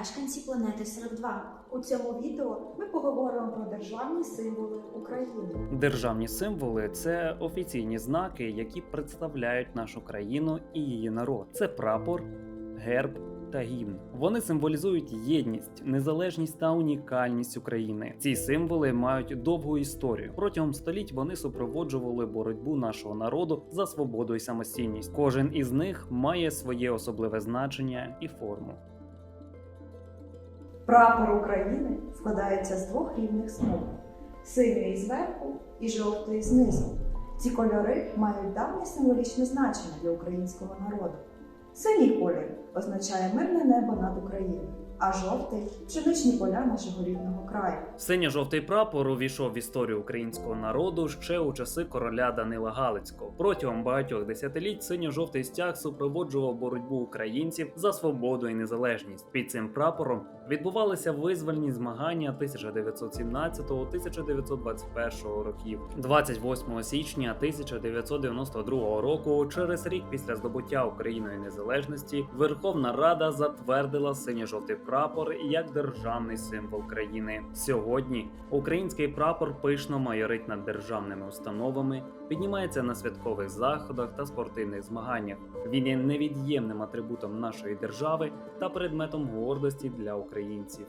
мешканці планети Серед 2 У цьому відео ми поговоримо про державні символи України. Державні символи це офіційні знаки, які представляють нашу країну і її народ. Це прапор, герб та гімн. Вони символізують єдність, незалежність та унікальність України. Ці символи мають довгу історію. Протягом століть вони супроводжували боротьбу нашого народу за свободу і самостійність. Кожен із них має своє особливе значення і форму. Прапор України складається з двох рівних смуг: синьої зверху і жовтої знизу. Ці кольори мають давнє символічне значення для українського народу. Синій колір означає мирне небо над Україною, а жовтий пшеничні поля нашого рідного краю. Синьо-жовтий прапор увійшов в історію українського народу ще у часи короля Данила Галицького. Протягом багатьох десятиліть синьо-жовтий стяг супроводжував боротьбу українців за свободу і незалежність. Під цим прапором відбувалися визвольні змагання 1919-1921 років. 28 січня 1992 року, через рік після здобуття Україною незалежності, Верховна Рада затвердила синьо-жовтий прапор як державний символ країни. Сьогодні український прапор пишно майорить над державними установами, піднімається на святкових заходах та спортивних змаганнях. Він є невід'ємним атрибутом нашої держави та предметом гордості для українців.